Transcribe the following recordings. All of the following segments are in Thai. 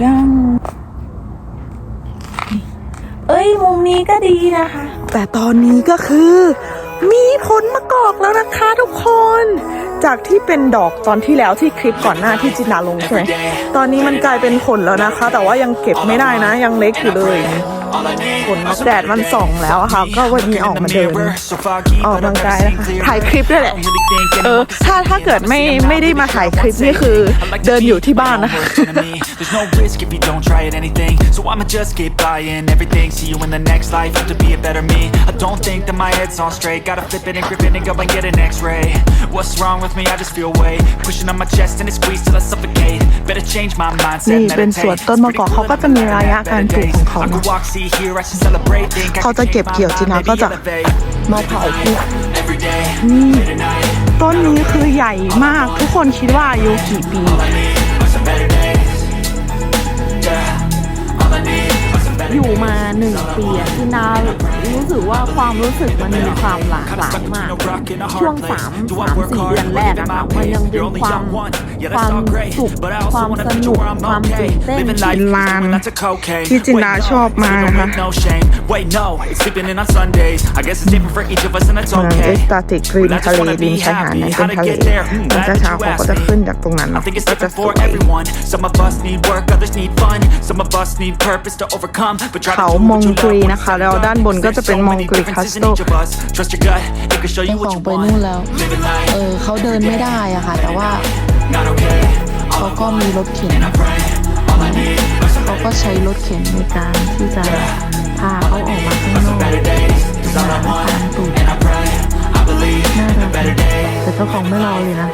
จัง เอ้ย มุมนี้ก็ดีนะคะ แต่ตอนนี้ก็คือ มีผลมะกอกแล้วนะคะทุกคน จากที่เป็นดอกตอนที่แล้วที่คลิปก่อนหน้าที่จินาลงใช่ไหมตอนนี้มันกลายเป็นผลแล้วนะคะ แต่ว่ายังเก็บไม่ได้นะ ยังเล็กอยู่เลย ผลแดดมันส่องแล้วค่ะ ก็วันนี้ออกมาเดินออกกำลังกายนะคะถ่ายคลิปด้วยแหละ เออ ถ้าถ้าเกิดไม่ไม่ได้มาถ่ายคลิปนี่คือเดินอยู่ที่บ้านนะคะ There's no risk if you don't try at anything So I'ma just keep buying everything See you in the next life, have to be a better me I don't think that my head's on straight Gotta flip it and grip it and go and get an x-ray What's wrong with me? I just feel weight Pushing on my chest and it squeezes till I suffocate Better change my mindset, นี่เป็นสวนต้นมะกอกเขาก็จะมีระยะการปลูกของเขาเขาจะเก็บเกี่ยวจีนะก็จะมาเผาที่ต้นนี้คือใหญ่มากทุกคนคิดว่าอายุกี่ปี some better days Yeah, all I need are some better อยู่มาหนึ่งปีอะที่นารู้สึกว่าความรู้สึกมันมีความหลากหลายมาก ช่วงสามสามสี่เดือนแรกอะค่ะมันยังเป็นความความสุขความสนุกความตื่นเต้นเป็นลานที่จินดาชอบมานะคะเมืองเอสตาติกริมทะเลริมชายหาดนั้นเป็นทะเลตอนเช้าๆเขาก็จะขึ้นจากตรงนั้นเนาะ I think it's ก็จะ different ส for วย everyone. Some of us need work, others need fun. Some of us need purpose to overcome. But try to เขา do มอง what you กรี love นะคะ when แล้ว it's ด้านบนก็จะเป็น So มอง many กรีคัส differences in โต each of us. Trust your gut, it can show you เจ้า what ของ you ไป want. นู่นแล้ว Living life, เออเขาเดินไม่ได้อะค่ะ แต่ว่า not okay. เขาก็มีรถเข็น Pray, all I need are some เขาก็ใช้รถเข็นในการที่จะพาเขาออกมาข้างนอก better days. Cause all I หา want, ทางตูด and I pray, I believe น่า in รั a ก better day. แต่เจ้าของไม่รอเลยนะ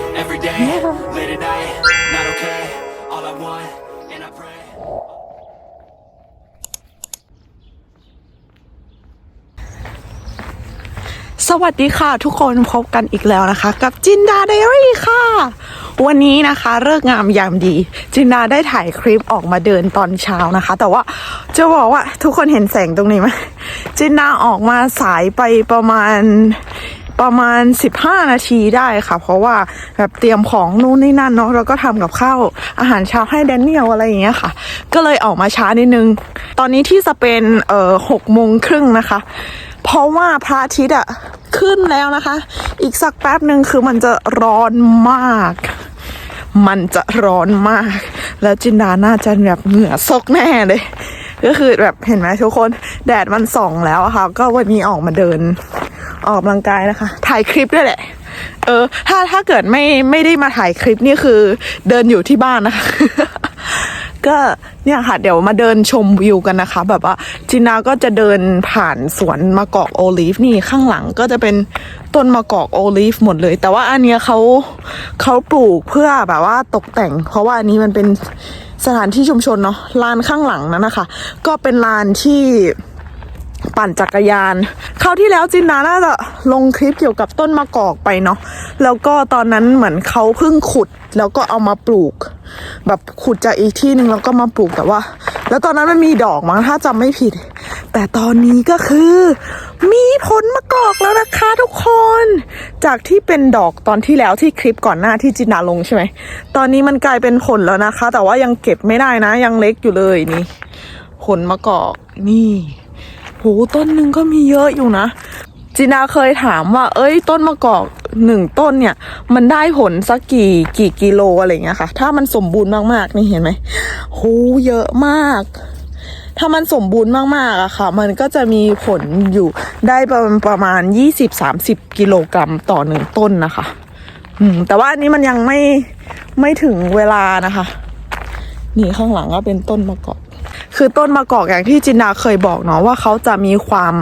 วัสดีค่ะทุกคนพบกันอีกแล้วนะคะ กับจินดาไดอารี่ค่ะ วันนี้นะคะเลิกงามยามดี จินดาได้ถ่ายคลิปออกมาเดินตอนเช้านะคะ แต่ว่าจะบอกว่าทุกคนเห็นแสงตรงนี้ไหมจินดาออกมาสายไปประมาณประมาณ 15 นาทีได้ค่ะ เพราะว่าแบบเตรียมของนู่นนี่นั่นเนาะแล้วก็ทำกับข้าวอาหารเช้าให้แดเนียลอะไรอย่างเงี้ยค่ะ ก็เลยออกมาช้านิดนึง ตอนนี้ที่สเปนเอ่อหกโมงครึ่งนะคะ เพราะว่าพระอาทิตย์อะขึ้นแล้วนะคะ อีกสักแป๊บหนึ่งคือมันจะร้อนมาก มันจะร้อนมาก แล้วจินดาน่าจะแบบเหงื่อซกแน่เลย ก็คือแบบเห็นไหมทุกคนแดดมันส่องแล้วอะค่ะ ก็วันนี้ออกมาเดินออกกำลังกายนะคะ ถ่ายคลิปด้วยแหละ เออ ถ้าถ้าเกิดไม่ไม่ได้มาถ่ายคลิปนี่คือ เดินอยู่ที่บ้านนะคะ ก็เนี่ยค่ะ เดี๋ยวมาเดินชมวิวกันนะคะ แบบว่าจินาก็จะเดินผ่านสวนมะกอกโอลิฟนี่ข้างหลังก็จะเป็นต้นมะกอกโอลิฟหมดเลย แต่ว่าอันเนี้ยเขาเขาปลูกเพื่อแบบว่าตกแต่ง เพราะว่าอันนี้มันเป็นสถานที่ชุมชนเนาะลานข้างหลังนั้นนะคะ ก็เป็นลานที่ ปั่นจักรยานคราวที่แล้วจินนาน่าจะลงคลิปเกี่ยวกับต้นมะกอกไปเนาะแล้วก็ตอนนั้นเหมือนเขาเพิ่งขุดแล้วก็เอามาปลูก แบบขุดจากอีกที่หนึ่งแล้วก็มาปลูกแต่ว่า แล้วตอนนั้นมันมีดอกมั้งถ้าจำไม่ผิด แต่ตอนนี้ก็คือ มีผลมะกอกแล้วนะคะทุกคน จากที่เป็นดอกตอนที่แล้วที่คลิปก่อนหน้าที่จินนาลงใช่ไหมตอนนี้มันกลายเป็นผลแล้วนะคะ แต่ว่ายังเก็บไม่ได้นะ ยังเล็กอยู่เลยนี่ผลมะกอกนี่ หต้นหนึ่งก็มีเยอะอยู่นะจินาเคยถามว่า เอ้ย ต้นมะกอกหนึ่งต้นเนี่ย มันได้ผลสักกี่กี่กิโลอะไรเงี้ยค่ะ ถ้ามันสมบูรณ์มากๆนี่เห็นไหมโหเยอะมาก ถ้ามันสมบูรณ์มากๆอะค่ะ มันก็จะมีผลอยู่ได้ประมาณประมาณยี่สิบสามสิบกิโลกรัมต่อหนึ่งต้นนะคะ อืม แต่ว่าอันนี้มันยังไม่ไม่ถึงเวลานะคะ นี่ข้างหลังก็เป็นต้นมะกอก คือต้นมะกอกอย่างที่จินดาเคยบอกเนาะว่าเขาจะมีความ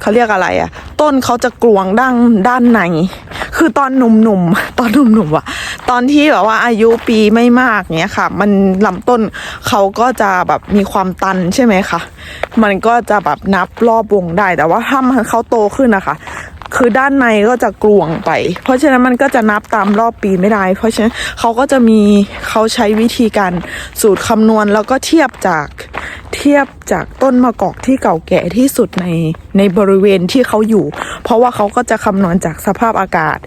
เขาเรียกอะไรอะต้นเขาจะกลวงด้านด้านในคือตอนหนุ่มๆตอนหนุ่มๆอะตอนที่แบบว่าอายุปีไม่มากเนี้ยค่ะ มันลำต้นเขาก็จะแบบมีความตันใช่ไหมคะมันก็จะแบบนับรอบวงได้แต่ว่าถ้ามันเขาโตขึ้นนะคะ คือด้านในก็จะกลวงไป เพราะฉะนั้นมันก็จะนับตามรอบปีไม่ได้ เพราะฉะนั้นเขาก็จะมีเขาใช้วิธีการสูตรคำนวณแล้วก็เทียบจากที่ทียบจากต้นมะกอกที่เก่าแก่ที่สุดในในบริเวณที่เขาอยู่ เพราะว่าเขาก็จะคำนวณจากสภาพอากาศ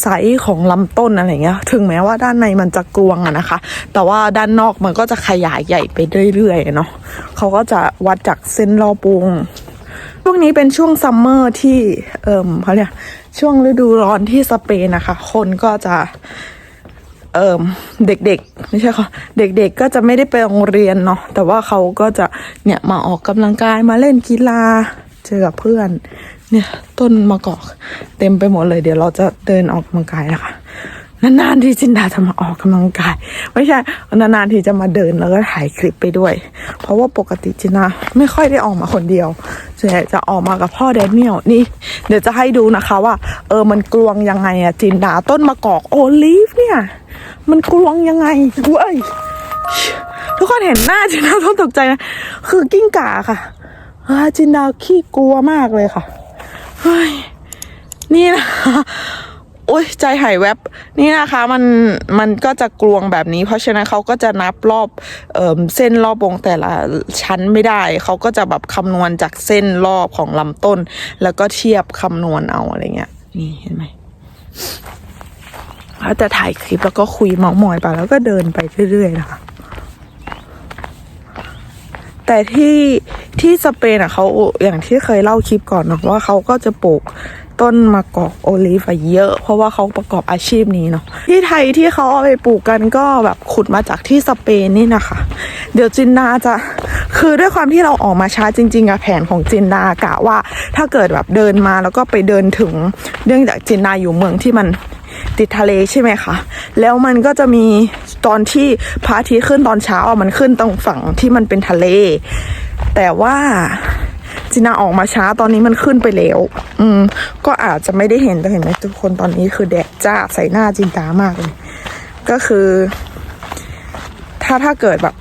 ไซส์ของลำต้นอะไรเงี้ย ถึงแม้ว่าด้านในมันจะกลวงอะนะคะ แต่ว่าด้านนอกมันก็จะขยายใหญ่ไปเรื่อยๆเนาะเขาก็จะวัดจากเส้นรอบวง ช่วงนี้เป็นช่วงซัมเมอร์ที่ เอ่มเขาเรียกช่วงฤดูร้อนที่สเปนนะคะ คนก็จะ เอ่มเด็กๆ ไม่ใช่ค่ะเด็กๆก็จะไม่ได้ไปโรงเรียนเนาะแต่ว่าเขาก็จะเนี่ยมาออกกำลังกายมาเล่นกีฬาเจอกับเพื่อน เนี่ยต้นมะกอก เต็มไปหมดเลย เดี๋ยวเราจะเดินออกกำลังกายนะคะนานๆที่จินดาจะมาออกกำลังกาย ไม่ใช่นานๆทีจะมาเดินแล้วก็ถ่ายคลิปไปด้วย เพราะว่าปกติจินดาไม่ค่อยได้ออกมาคนเดียวส่วนใหญ่จะออกมากับพ่อแดเนียลนี่ เดี๋ยวจะให้ดูนะคะว่า เออมันกลวงยังไงอะจินดาต้นมะกอกโอลีฟเนี่ย มันกลวงยังไงเว้ยทุกคนเห็นหน้าจินดาต้องตกใจนะคือกิ้งก่าค่ะอจินดาขี้กลัวมากเลยค่ะเฮ้ยนี่นะคะ โอ้ยใจหายแวบนี่นะคะมันมันก็จะกลวงแบบนี้ เพราะฉะนั้นเขาก็จะนับรอบเอ่อเส้นรอบวงแต่ละชั้นไม่ได้ เขาก็จะแบบคำนวณจากเส้นรอบของลำต้น แล้วก็เทียบคำนวณเอาอะไรเงี้ยนี่เห็นไหมเขาจะถ่ายคลิปแล้วก็คุยมาท์มอยไปแล้วก็เดินไปเรื่อยๆนะคะแต่ที่ที่สเปนอะเขาอย่างที่เคยเล่าคลิปก่อนนะว่าเขาก็จะปลูก ต้นมะกอกโอลิฟอะเยอะ เพราะว่าเขาประกอบอาชีพนี้เนาะที่ไทยที่เขาเอาไปปลูกกันก็แบบขุดมาจากที่สเปนนี่นะคะ เดี๋ยวจินดาจะคือด้วยความที่เราออกมาช้าจริง ๆอะแผนของจินดากะว่า ถ้าเกิดแบบเดินมาแล้วก็ไปเดินถึงเนื่องจากจินดาอยู่เมืองที่มันติดทะเลใช่ไหมคะ แล้วมันก็จะมีตอนที่พระอาทิตย์ขึ้นตอนเช้าอะมันขึ้นตรงฝั่งที่มันเป็นทะเล แต่ว่า จินาออกมาช้าตอนนี้มันขึ้นไปแล้ว อืม ก็อาจจะไม่ได้เห็นแต่เห็นไหมทุกคนตอนนี้คือแดดจ้าใส่หน้าจินตามากเลย ก็คือ ถ้าถ้าเกิดแบบ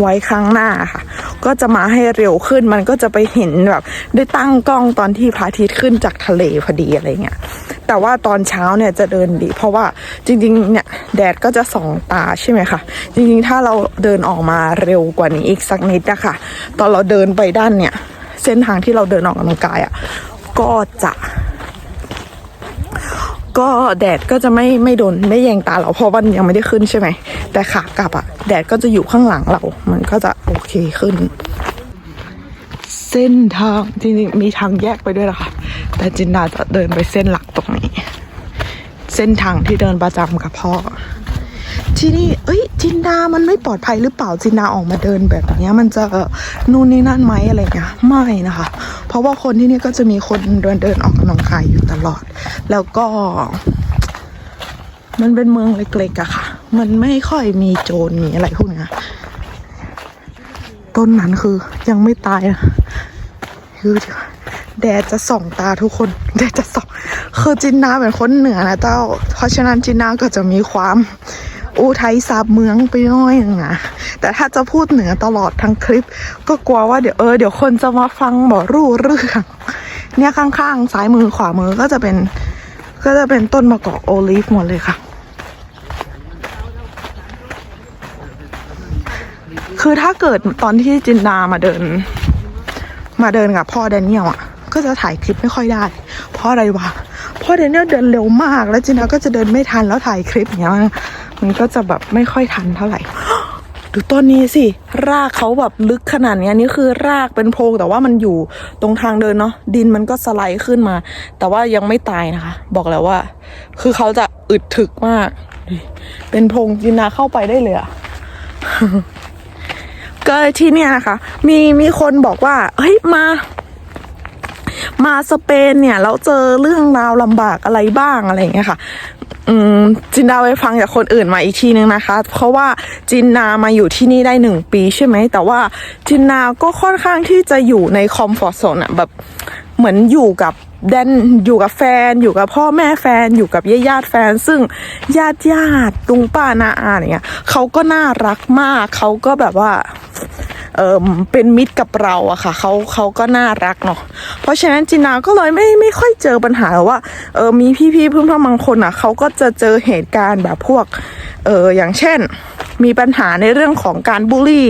ไว้ครั้งหน้าค่ะ ก็จะมาให้เร็วขึ้นมันก็จะไปเห็นแบบ ได้ตั้งกล้องตอนที่พระอาทิตย์ขึ้นจากทะเลพอดีอะไรเงี้ยแต่ว่าตอนเช้าเนี่ยจะเดินดี เพราะว่าจริง ๆ เนี่ยแดดก็จะส่องตาใช่ไหมคะจริง ๆ ถ้าเราเดินออกมาเร็วกว่านี้อีกสักนิดอะคะตอนเราเดินไปด้านเนี่ย เส้นทางที่เราเดินออกกำลังกายอะก็จะ ก็แดดก็จะไม่ไม่โดนไม่แยงตาเราเพราะวันยังไม่ได้ขึ้นใช่ไหม แต่ขากลับอะแดดก็จะอยู่ข้างหลังเรา มันก็จะโอเคขึ้น เส้นทางจริงๆมีทางแยกไปด้วยนะคะแต่จินดาจะเดินไปเส้นหลักตรงนี้ เส้นทางที่เดินประจำกับพ่อ ที่นี่ เอ้ย จินดา มันไม่ปลอดภัยหรือเปล่า จินดาออกมาเดินแบบนี้มันจะนู่นนี่นั่นไหมอะไรเงี้ย ไม่นะคะ เพราะว่าคนที่นี่ก็จะมีคนเดินเดินออกกำลังกายอยู่ตลอด แล้วก็ มันเป็นเมืองเล็กๆอะค่ะ มันไม่ค่อยมีโจรมีอะไรพวกนี้ต้นนั้นคือยังไม่ตายอะคือแดดจะส่องตาทุกคน แดดจะส่อง คือจินนาเป็นคนเหนือนะเจ้า เพราะฉะนั้นจินนาก็จะมีความ อูไทยสาบเมืองไปน้อยหนึงอะแต่ถ้าจะพูดเหนือตลอดทั้งคลิป ก็กลัวว่าเดี๋ยวเออเดี๋ยวคนจะมาฟังบอกรู้เรื่องเนี่ยข้างๆซ้ายมือขวามือก็จะเป็นก็จะเป็นต้นมะกอกโอลิฟหมดเลยค่ะ คือถ้าเกิดตอนที่จินดามาเดิน มาเดินกับพ่อแดเนียลอะ ก็จะถ่ายคลิปไม่ค่อยได้ เพราะอะไรวะ พ่อแดเนียลเดินเร็วมาก แล้วจินดาก็จะเดินไม่ทันแล้วถ่ายคลิปอย่างเงี้ย มันก็จะแบบไม่ค่อยทันเท่าไหร่ ดูต้นนี้สิ รากเขาแบบลึกขนาดนี้นี่คือรากเป็นโพรงแต่ว่ามันอยู่ตรงทางเดินเนาะดินมันก็สไลด์ขึ้นมา แต่ว่ายังไม่ตายนะคะ บอกแล้วว่า คือเขาจะอึดถึกมาก เป็นโพรงจินดาเข้าไปได้เลยอะก็ที่เนี่ยนะคะ มีมีคนบอกว่า เฮ้ยมา มาสเปนเนี่ยแล้วเจอเรื่องราวลำบากอะไรบ้างอะไรอย่างเงี้ยค่ะอืมจินดาไปฟังจากคนอื่นมาอีกทีนึงนะคะ เพราะว่าจินนามาอยู่ที่นี่ได้หนึ่งปีใช่ไหมแต่ว่าจินนาก็ค่อนข้างที่จะอยู่ในคอมฟอร์ทโซนอะแบบ เหมือนอยู่กับแดนอยู่กับแฟน อยู่กับพ่อแม่แฟน อยู่กับญาติญาติแฟน ซึ่งญาติญาติลุงป้านาอาอะไรเงี้ยเขาก็น่ารักมากเขาก็แบบว่าเออเป็นมิตรกับเราอะค่ะเขาเขาก็น่ารักเนาะเพราะฉะนั้นจินาก็เลยไม่ไม่ค่อยเจอปัญหาหรอว่าเออมีพี่ๆเพื่อนๆบางคนอะเขาก็จะเจอเหตุการณ์แบบพวกเอออย่างเช่น มีปัญหาในเรื่องของการบูลลี่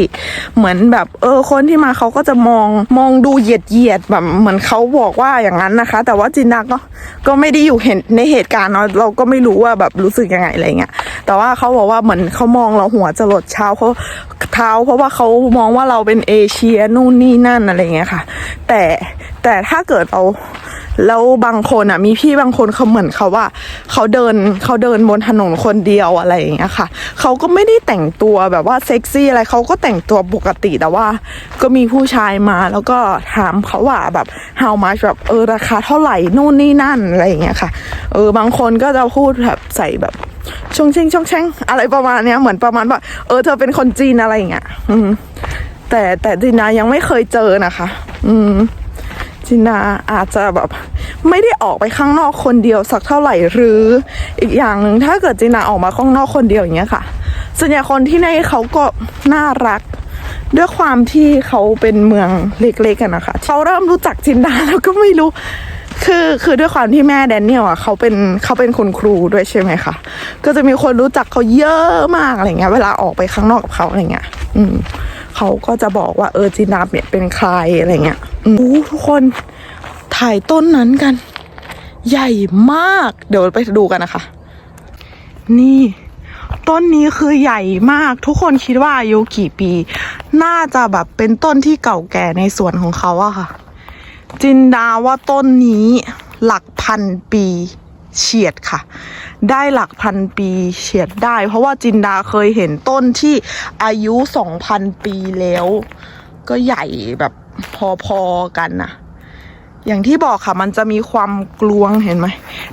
เหมือนแบบเออคนที่มาเขาก็จะมองมองดูเหยียดเหยียดแบบเหมือนเขาบอกว่าอย่างนั้นนะคะ แต่ว่าจินดาก็ก็ไม่ได้อยู่เห็นในเหตุการณ์เนาะเราก็ไม่รู้ว่าแบบรู้สึกยังไงอะไรเงี้ยแต่ว่าเขาบอกว่าเหมือนเขามองเราหัวจะหลดเช้าเขาเท้า เพราะว่าเขามองว่าเราเป็นเอเชียนู่นนี่นั่นอะไรเงี้ยค่ะ แต่แต่ถ้าเกิดเราแล้วบางคนอะมีพี่บางคนเขาเหมือนเขาว่าเขาเดินเขาเดินบนถนนคนเดียวอะไรอย่างเงี้ยค่ะเขาก็ไม่ได้แต่งตัวแบบว่าเซ็กซี่อะไรเขาก็แต่งตัวปกติแต่ว่า ก็มีผู้ชายมาแล้วก็ถามเขาว่าแบบ how much แบบเออราคาเท่าไหร่นู่นนี่นั่นอะไรอย่างเงี้ยค่ะ เออบางคนก็จะพูดแบบใส่แบบชงเชงชงเชงอะไรประมาณเนี้ยเหมือนประมาณว่าเออเธอเป็นคนจีนอะไรอย่างเงี้ยอืมแต่แต่จินายังไม่เคยเจอนะคะ อืมจินาอาจจะแบบไม่ได้ออกไปข้างนอกคนเดียวสักเท่าไหร่หรืออีกอย่างหนึ่งถ้าเกิดจินาออกมาข้างนอกคนเดียวอย่างเงี้ยค่ะ ส่วนใหญ่คนที่ในเขาก็น่ารัก ด้วยความที่เขาเป็นเมืองเล็กๆกันนะคะเขาเริ่มรู้จักจินดาแล้วก็ไม่รู้ คือคือด้วยความที่แม่แดนเนียลอะเขาเป็นเขาเป็นคนครูด้วยใช่ไหมคะก็จะมีคนรู้จักเขาเยอะมากอะไรเงี้ย เวลาออกไปข้างนอกกับเขาอะไรเงี้ย อืมเขาก็จะบอกว่าเออจินดาเนี่ยเป็นใครอะไรเงี้ยอู้ทุกคนถ่ายต้นนั้นกัน ใหญ่มาก เดี๋ยวไปดูกันนะคะ นี่ ต้นนี้คือใหญ่มากทุกคนคิดว่าอายุกี่ปี น่าจะแบบเป็นต้นที่เก่าแก่ในสวนของเขาอะค่ะ จินดาว่าต้นนี้หลักพันปีเฉียดค่ะ ได้หลักพันปีเฉียดได้ เพราะว่าจินดาเคยเห็นต้นที่อายุสองพันปีแล้ว ก็ใหญ่แบบพอๆกันนะ อย่างที่บอกค่ะมันจะมีความกลวงเห็นไหม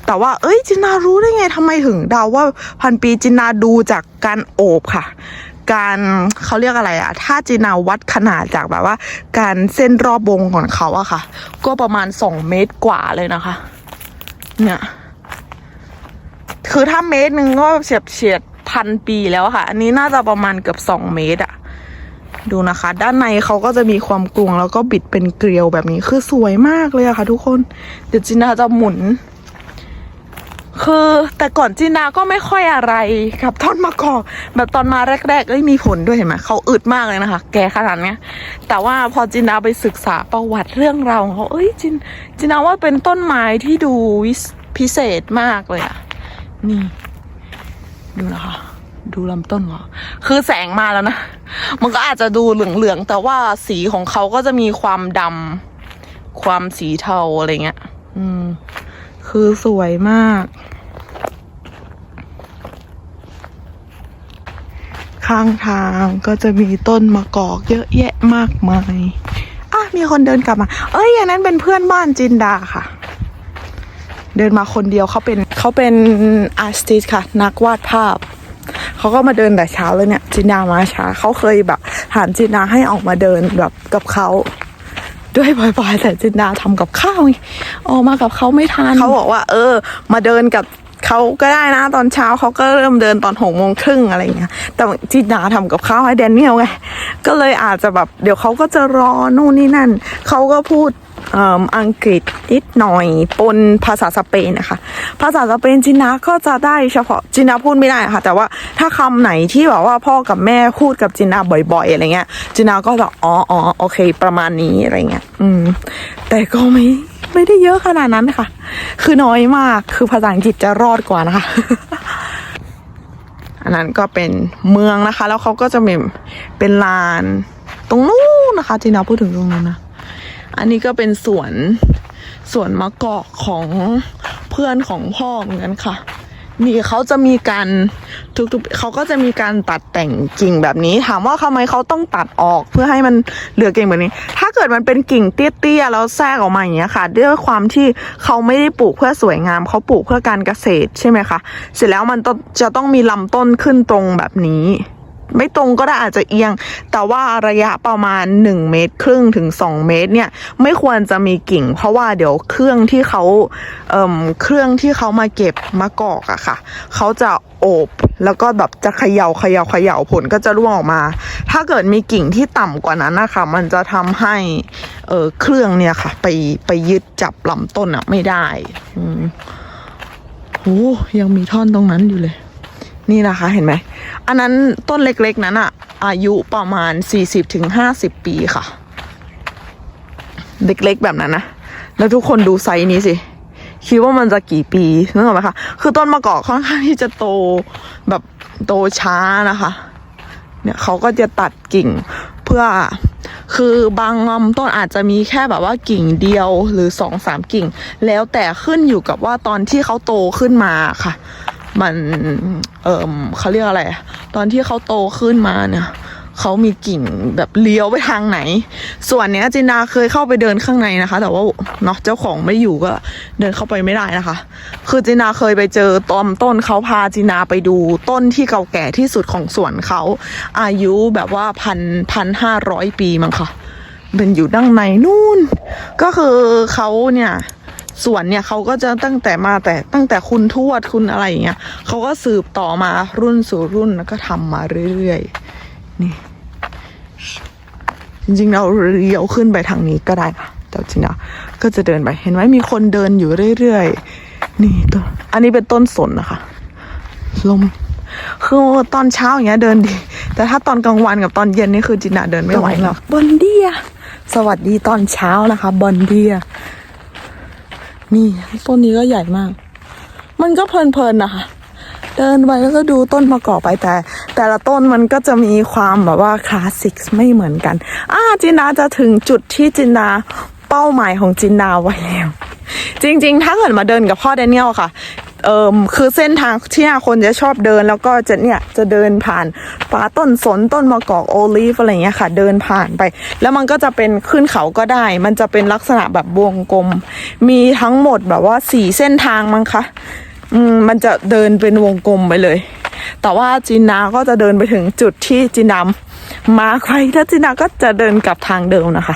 แต่ว่าเอ้ยจินนารู้ได้ไงทำไมถึงเดาว่าพันปีจินนาดูจากการโอบค่ะ การเขาเรียกอะไรอะถ้าจินนาวัดขนาดจากแบบว่า การเส้นรอบวงของเขาอะค่ะ ก็ประมาณสองเมตรกว่าเลยนะคะ เนี่ยคือถ้าเมตรหนึ่งก็เฉียดเฉียดพันปีแล้วค่ะ อันนี้น่าจะประมาณเกือบสองเมตรอะ ดูนะคะ ด้านในเขาก็จะมีความกลวง แล้วก็บิดเป็นเกลียวแบบนี้คือสวยมากเลยอะค่ะ ทุกคนเดี๋ยวจินนาจะหมุน คือแต่ก่อนจินาก็ไม่ค่อยอะไรกับต้นมะกอกแบบตอนมาแรกๆเอ้ยมีผลด้วยเห็นไหมเขาอึดมากเลยนะคะ แกขนาดเนี้ย แต่ว่าพอจินาไปศึกษาประวัติเรื่องราวของเขาเอ้ยจินจินาว่าเป็นต้นไม้ที่ดูวิสพิเศษมากเลยอะนี่ ดูนะคะ ดูลำต้นเหรอคือแสงมาแล้วนะ มันก็อาจจะดูเหลืองๆ แต่ว่าสีของเขาก็จะมีความดำ ความสีเทาอะไรเงี้ย อืม คือสวยมาก ข้างทางก็จะมีต้นมะกอกเยอะแยะมากมาย อะ มีคนเดินกลับมา เอ้ย อย่างนั้นเป็นเพื่อนบ้านจินดาค่ะเดินมาคนเดียวเขาเป็นเขาเป็นอาร์ติสค่ะ นักวาดภาพ เขาก็มาเดินแต่เช้าเลยเนี่ย จินดามาช้าเขาเคยแบบถามจินดาให้ออกมาเดินแบบกับเขาด้วยบ่อยๆแต่จินดาทำกับข้าวไงออกมากับเขาไม่ทันเขาบอกว่า เออ มาเดินกับเขาก็ได้นะตอนเช้าเขาก็เริ่มเดินตอนหกโมงครึ่งอะไรเงี้ยแต่จินดาทำกับข้าวให้แดนเนียลไงก็เลยอาจจะแบบเดี๋ยวเขาก็จะรอนู่นนี่นั่นเขาก็พูด อังกฤษนิดหน่อยปนภาษาสเปนนะคะ ภาษาสเปนจินดาก็จะได้เฉพาะจินาพูดไม่ได้ค่ะ แต่ว่าถ้าคำไหนที่แบบว่าพ่อกับแม่พูดกับจินาบ่อยๆอะไรเงี้ยจินาก็จะอ๋ออ๋อโอเค ประมาณนี้อะไรเงี้ยอืม แต่ก็ไม่ไม่ได้เยอะขนาดนั้นค่ะ คือน้อยมากคือภาษาอังกฤษจะรอดกว่านะคะอันนั้นก็เป็นเมืองนะคะ แล้วเขาก็จะมีเป็นลาน ตรงนู้นนะคะจินาพูดถึงตรงนั้นนะ อันนี้ก็เป็นสวนสวนมะกอกของเพื่อนของพ่อเหมือนกันค่ะ นี่เขาจะมีการทุกๆเขาก็จะมีการตัดแต่งกิ่งแบบนี้ ถามว่าทำไมเขาต้องตัดออกเพื่อให้มันเหลือกิ่งแบบนี้ ถ้าเกิดมันเป็นกิ่งเตี้ยๆแล้วแทรกออกมาอย่างเงี้ยค่ะด้วยความที่เขาไม่ได้ปลูกเพื่อสวยงามเขาปลูกเพื่อการเกษตรใช่ไหมคะเสร็จแล้วมันต้องจะต้องมีลำต้นขึ้นตรงแบบนี้ ไม่ตรงก็ได้อาจจะเอียง แต่ว่าระยะประมาณ 1 เมตร ครึ่งถึง 2 เมตรเนี่ยไม่ควรจะมีกิ่ง เพราะว่าเดี๋ยวเครื่องที่เขาเอ่มเครื่องที่เขามาเก็บมะกอกอะค่ะเขาจะโอบแล้วก็แบบจะเขย่าเขย่าเขย่าผลก็จะร่วงออกมา ถ้าเกิดมีกิ่งที่ต่ำกว่านั้นนะคะมันจะทำให้เออเครื่องเนี่ยค่ะ ไปไปยึดจับลำต้นอะไม่ได้อืมโอ้ยังมีท่อนตรงนั้นอยู่เลย นี่นะคะเห็นไหม อันนั้นต้นเล็กๆนั้นอะอายุประมาณ 40-50 ปีค่ะ เล็กๆแบบนั้นนะ แล้วทุกคนดูไซส์นี้สิ คิดว่ามันจะกี่ปีนึกออกไหมคะ คือต้นมะกอกค่อนข้างที่จะโตแบบโตช้านะคะ เนี่ยเขาก็จะตัดกิ่งเพื่อคือบางลำต้นอาจจะมีแค่แบบว่ากิ่งเดียวหรือสองสามกิ่ง แล้วแต่ขึ้นอยู่กับว่าตอนที่เขาโตขึ้นมาค่ะ มัน เอิมเขาเรียกอะไรอะตอนที่เขาโตขึ้นมาเนี่ยเขามีกิ่งแบบเลี้ยวไปทางไหน ส่วนเนี้ยจินดาเคยเข้าไปเดินข้างในนะคะ แต่ว่าเนาะเจ้าของไม่อยู่ก็เดินเข้าไปไม่ได้นะคะ คือจินดาเคยไปเจอต้นต้นเขาพาจินดาไปดูต้นที่เก่าแก่ที่สุดของสวนเขา อายุแบบว่าพันพันห้าร้อยปีมั้งค่ะเป็นอยู่ด้านในนู่น ก็คือเขาเนี่ย สวนเนี่ยเขาก็จะตั้งแต่มาแต่ตั้งแต่คุณทวดคุณอะไรอย่างเงี้ยเขาก็สืบต่อมารุ่นสู่รุ่นแล้วก็ทำมาเรื่อยๆนี่ จริงๆเราเลี้ยวขึ้นไปทางนี้ก็ได้นะแต่จริงๆก็จะเดินไปเห็นไหมมีคนเดินอยู่เรื่อยๆนี่ต้นอันนี้เป็นต้นสนนะคะลมคือตอนเช้าอย่างเงี้ยเดินดี แต่ถ้าตอนกลางวันกับตอนเย็นนี่คือจินดาเดินไม่ไหวหรอกบอนเดีย สวัสดีตอนเช้านะคะบอนเดีย นี่ต้นนี้ก็ใหญ่มาก มันก็เพลินๆนะคะเดินไปแล้วก็ดูต้นมะกอกไปแต่ แต่ละต้นมันก็จะมีความแบบว่าคลาสสิกไม่เหมือนกันอ่าจินดาจะถึงจุดที่จินดาเป้าหมายของจินดาไว้แล้วจริง ๆ ถ้าเกิดมาเดินกับพ่อแดเนียลค่ะ เอิมคือเส้นทางที่คนจะชอบเดินแล้วก็จะเนี่ยจะเดินผ่านป่าต้นสนต้นมะกอกโอลีฟอะไรเงี้ยค่ะ เดินผ่านไป แล้วมันก็จะเป็นขึ้นเขาก็ได้ มันจะเป็นลักษณะแบบวงกลม มีทั้งหมดแบบว่าสี่เส้นทางมั้งคะอืมมันจะเดินเป็นวงกลมไปเลย แต่ว่าจินนาก็จะเดินไปถึงจุดที่จินดามาใครถ้าจินนาก็จะเดินกลับทางเดิมนะคะ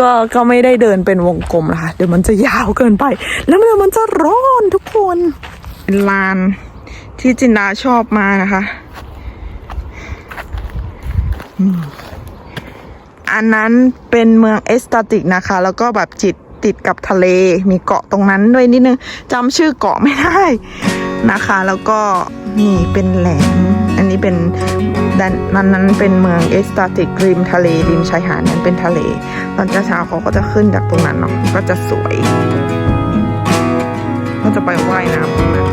ก็ก็ไม่ได้เดินเป็นวงกลมนะคะ เดี๋ยวมันจะยาวเกินไป แล้วเดี๋ยวมันจะร้อนทุกคน เป็นลานที่จินดาชอบมานะคะอันนั้นเป็นเมืองเอสตาติกนะคะ แล้วก็แบบจิตติดกับทะเลมีเกาะตรงนั้นด้วยนิดนึงจำชื่อเกาะไม่ได้นะคะ แล้วก็นี่เป็นแหลมอันนี้เป็นด้านนั้นนั้นเป็นเมืองเอสตาติกริมทะเลริมชายหาดนั้นเป็นทะเล ตอนเช้าเขาก็จะขึ้นจากตรงนั้นเนาะก็จะสวย ก็จะไปว่ายน้ำตรงนั้น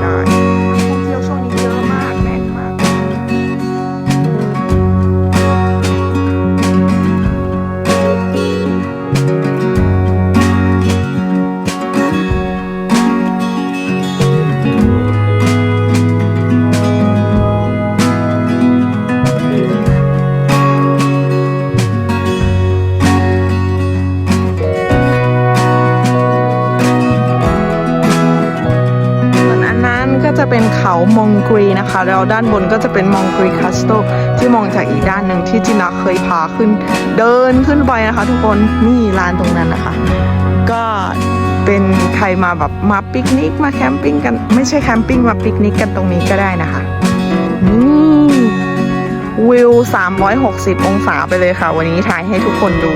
แล้วด้านบนก็จะเป็นมองกรีคัสโตที่มองจากอีกด้านหนึ่งที่จินาเคยพาขึ้น เดินขึ้นไปนะคะ ทุกคนนี่ลานตรงนั้นนะคะ ก็เป็นใครมาแบบมาปิกนิกมาแคมปิ้งกันไม่ใช่แคมปิ้งมาปิกนิกกันตรงนี้ก็ได้นะคะนี่วิว 360 องศาไปเลยค่ะ วันนี้ถ่ายให้ทุกคนดู